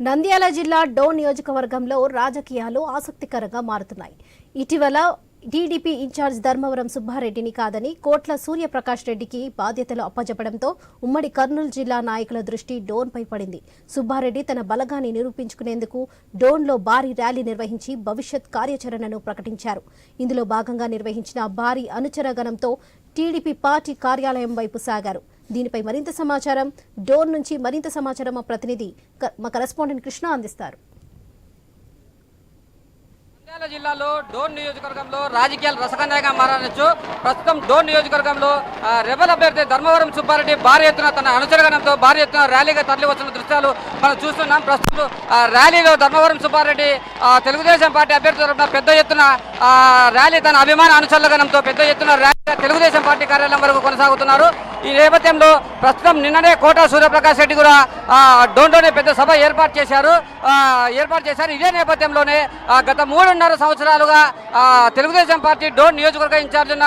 నంద్యాల జిల్లా డోన్ నియోజకవర్గంలో రాజకీయాలు ఆసక్తికరంగా మారుతున్నాయి. ఇటీవల టీడీపీ ఇన్ఛార్జ్ ధర్మవరం సుబ్బారెడ్డిని కాదని కోట్ల సూర్యప్రకాష్ రెడ్డికి బాధ్యతలు అప్పజెప్పడంతో ఉమ్మడి కర్నూలు జిల్లా నాయకుల దృష్టి డోన్పై పడింది. సుబ్బారెడ్డి తన బలగాన్ని నిరూపించుకునేందుకు డోన్లో భారీ ర్యాలీ నిర్వహించి భవిష్యత్ కార్యాచరణను ప్రకటించారు. ఇందులో భాగంగా నిర్వహించిన భారీ అనుచరగణంతో టీడీపీ పార్టీ కార్యాలయం వైపు సాగారు. దీనిపై మరింత సమాచారం డోర్ నుంచి మరింత సమాచారం మా ప్రతినిధి మా కరెస్పాండెంట్ కృష్ణ అందిస్తారు. నంద్యాల జిల్లాలో డోన్ నియోజకవర్గంలో రాజకీయాలు రసకంగా మారనొచ్చు ప్రస్తుతం డోన్ నియోజకవర్గంలో రెబల్ అభ్యర్థి ధర్మవరం సుబ్బారెడ్డి భారీ ఎత్తున తన అనుసరగణంతో భారీ ఎత్తున ర్యాలీగా తరలి దృశ్యాలు మనం చూస్తున్నాం. ప్రస్తుతం ర్యాలీలో ధర్మవరం సుబ్బారెడ్డి తెలుగుదేశం పార్టీ అభ్యర్థి తరఫున పెద్ద ఎత్తున ర్యాలీ తన అభిమాన అనుచరులగనంతో పెద్ద ఎత్తున ర్యాలీ తెలుగుదేశం పార్టీ కార్యాలయం వరకు కొనసాగుతున్నారు. ఈ నేపథ్యంలో ప్రస్తుతం నిన్ననే కోట సూర్యప్రకాష్ రెడ్డి కూడా ఆ, డోన్లోనే పెద్ద సభ ఏర్పాటు చేశారు. ఏర్పాటు చేశారు. ఇదే నేపథ్యంలోనే గత మూడున్నర సంవత్సరాలుగా తెలుగుదేశం పార్టీ డోన్ నియోజకవర్గ ఇన్ఛార్జ్ ఉన్న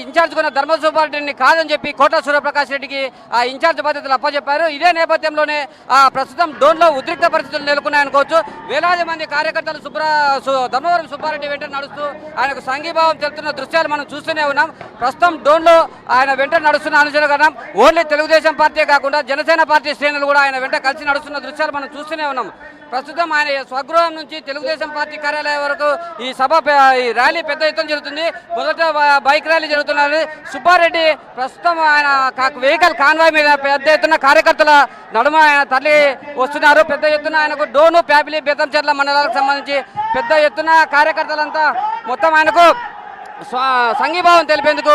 ఇన్ఛార్జ్ కొన్న ధర్మ సుబ్బారెడ్డిని కాదని చెప్పి కోట సూర్యప్రకాష్ రెడ్డికి ఆ ఇన్ఛార్జ్ బాధ్యతలు అప్పచెప్పారు. ఇదే నేపథ్యంలోనే ఆ, ప్రస్తుతం డోన్లో ఉద్రిక్త పరిస్థితులు నెలకొన్నాయనుకోవచ్చు వేలాది మంది కార్యకర్తలు సుబ్రా సు- ధర్మవరం సుబ్బారెడ్డి వెంట నడుస్తూ ఆయనకు సంఘీభావం తెలుపుతున్న దృశ్యాలు మనం చూస్తూనే ఉన్నాం. ప్రస్తుతం డోన్లో ఆయన వెంట నడుస్తున్న అనుచరగణం ఓన్లీ తెలుగుదేశం పార్టీ కాకుండా జనసేన పార్టీ శ్రేణులు కూడా ఆయన వెంట కలిసి నడుస్తున్న దృశ్యాలు మనం చూస్తూనే ఉన్నాం. ప్రస్తుతం ఆయన స్వగృహం నుంచి తెలుగుదేశం పార్టీ కార్యాలయం వరకు ఈ సభ ఈ ర్యాలీ పెద్ద ఎత్తున జరుగుతుంది. మొదట బైక్ ర్యాలీ జరుగుతున్నది. సుబ్బారెడ్డి ప్రస్తుతం ఆయన వెహికల్ కాన్వాయ్ మీద పెద్ద ఎత్తున కార్యకర్తల నడుమ ఆయన తరలి వస్తున్నారు. పెద్ద ఎత్తున ఆయనకు డోను ప్యాపిలి బేతంచెర్ల మండలాలకు సంబంధించి పెద్ద ఎత్తున కార్యకర్తలంతా మొత్తం ఆయనకు సంఘీభావం తెలిపేందుకు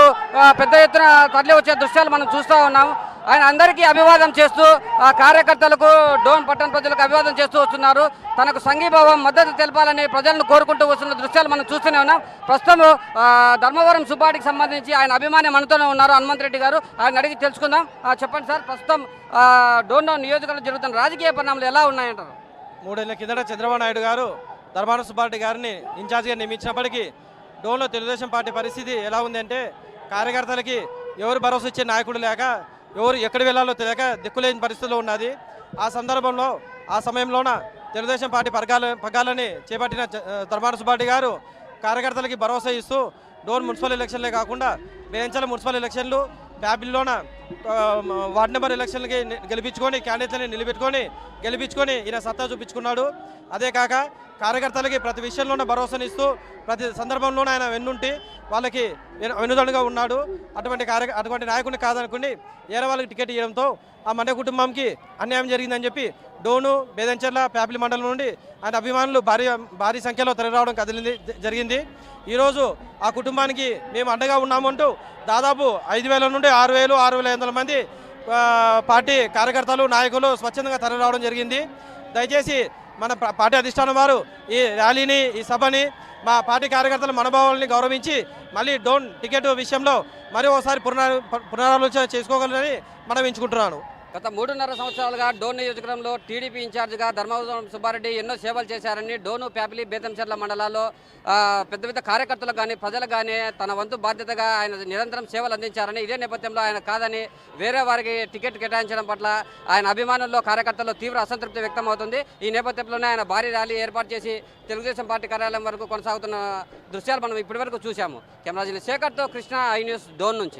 పెద్ద ఎత్తున తరలి వచ్చే దృశ్యాలు మనం చూస్తూ ఉన్నాం ఆయన అందరికీ అభివాదం చేస్తూ ఆ కార్యకర్తలకు డోన్ పట్టణ ప్రజలకు అభివాదం చేస్తూ వస్తున్నారు. తనకు సంఘీభావం మద్దతు తెలపాలని ప్రజలను కోరుకుంటూ వస్తున్న దృశ్యాలు మనం చూస్తూనే ఉన్నాం. ప్రస్తుతం ధర్మవరం సుబ్బాటికి సంబంధించి ఆయన అభిమాని మనతోనే ఉన్నారు హనుమంత్ రెడ్డి గారు. ఆయన అడిగి తెలుసుకుందాం. చెప్పండి సార్ ప్రస్తుతం ఆ, డోన్ నియోజకవర్గం జరుగుతున్న రాజకీయ పరిణామాలు ఎలా ఉన్నాయంటారు? మూడేళ్ళ కిందట చంద్రబాబు నాయుడు గారు ధర్మాన సుబ్బారెడ్డి గారిని ఇన్ఛార్జిగా నియమించినప్పటికీ డోన్లో తెలుగుదేశం పార్టీ పరిస్థితి ఎలా ఉందంటే కార్యకర్తలకి ఎవరు భరోసా ఇచ్చే నాయకుడు లేక ఎవరు ఎక్కడ వెళ్ళాలో తెలియక దిక్కులేని పరిస్థితిలో ఉన్నది. ఆ సందర్భంలో ఆ సమయంలోన తెలుగుదేశం పార్టీ పరగాల పగ్గాలని చేపట్టిన చ- ధర్మాన గారు కార్యకర్తలకి భరోసా ఇస్తూ డోన్ మున్సిపల్ ఎలక్షన్లే కాకుండా బేంచల మున్సిపల్ ఎలక్షన్లు ప్యాబిల్లోన వార్డు నెంబర్ ఎలక్షన్లకి గెలిపించుకొని క్యాండిడేట్లని నిలబెట్టుకొని గెలిపించుకొని ఈయన సత్తా చూపించుకున్నాడు. అదే కాక కార్యకర్తలకి ప్రతి విషయంలోనే భరోసానిస్తూ ప్రతి సందర్భంలోనూ ఆయన వెన్నుంటి వాళ్ళకి వెను- ఉన్నాడు. అటువంటి కార్య అటువంటి నాయకుడిని కాదనుకుని ఏరే వాళ్ళకి టికెట్ ఇవ్వడంతో ఆ మండ కుటుంబంకి అన్యాయం జరిగిందని చెప్పి డోను బేదంచెర్ల ప్యాపిలి మండలం నుండి ఆయన అభిమానులు భారీ భారీ సంఖ్యలో తరలిరావడం కదిలింది జరిగింది. ఈరోజు ఆ కుటుంబానికి మేము అండగా ఉన్నామంటూ దాదాపు ఐదు వేల నుండి ఆరు వేలు ఆరు వేల ఐదు వందల మంది పార్టీ కార్యకర్తలు నాయకులు స్వచ్ఛందంగా తరలిరావడం జరిగింది. దయచేసి మన పార్టీ అధిష్టానం వారు ఈ ర్యాలీని ఈ సభని మా పార్టీ కార్యకర్తల మనోభావాలని గౌరవించి మళ్ళీ డోన్ టికెట్ విషయంలో మరి ఒకసారి పునరా పునరాలోచన చేసుకోగలరని మనం ఎంచుకుంటున్నాను గత మూడున్నర సంవత్సరాలుగా డోన్ నియోజకవర్గంలో టీడీపీ ఇన్ఛార్జిగా ధర్మవరం సుబ్బారెడ్డి ఎన్నో సేవలు చేశారని డోను ప్యాపిలి బేతంచెర్ల మండలాల్లో పెద్ద పెద్ద కార్యకర్తలకు కానీ ప్రజలకు కానీ తన వంతు బాధ్యతగా ఆయన నిరంతరం సేవలు అందించారని ఇదే నేపథ్యంలో ఆయన కాదని వేరే వారికి టికెట్ కేటాయించడం పట్ల ఆయన అభిమానుల్లో కార్యకర్తల్లో తీవ్ర అసంతృప్తి వ్యక్తమవుతుంది. ఈ నేపథ్యంలోనే ఆయన భారీ ర్యాలీ ఏర్పాటు చేసి తెలుగుదేశం పార్టీ కార్యాలయం వరకు కొనసాగుతున్న దృశ్యాలు మనం ఇప్పటివరకు చూశాము. కెమెరా శేఖర్తో కృష్ణ ఐ న్యూస్ డోన్ నుంచి.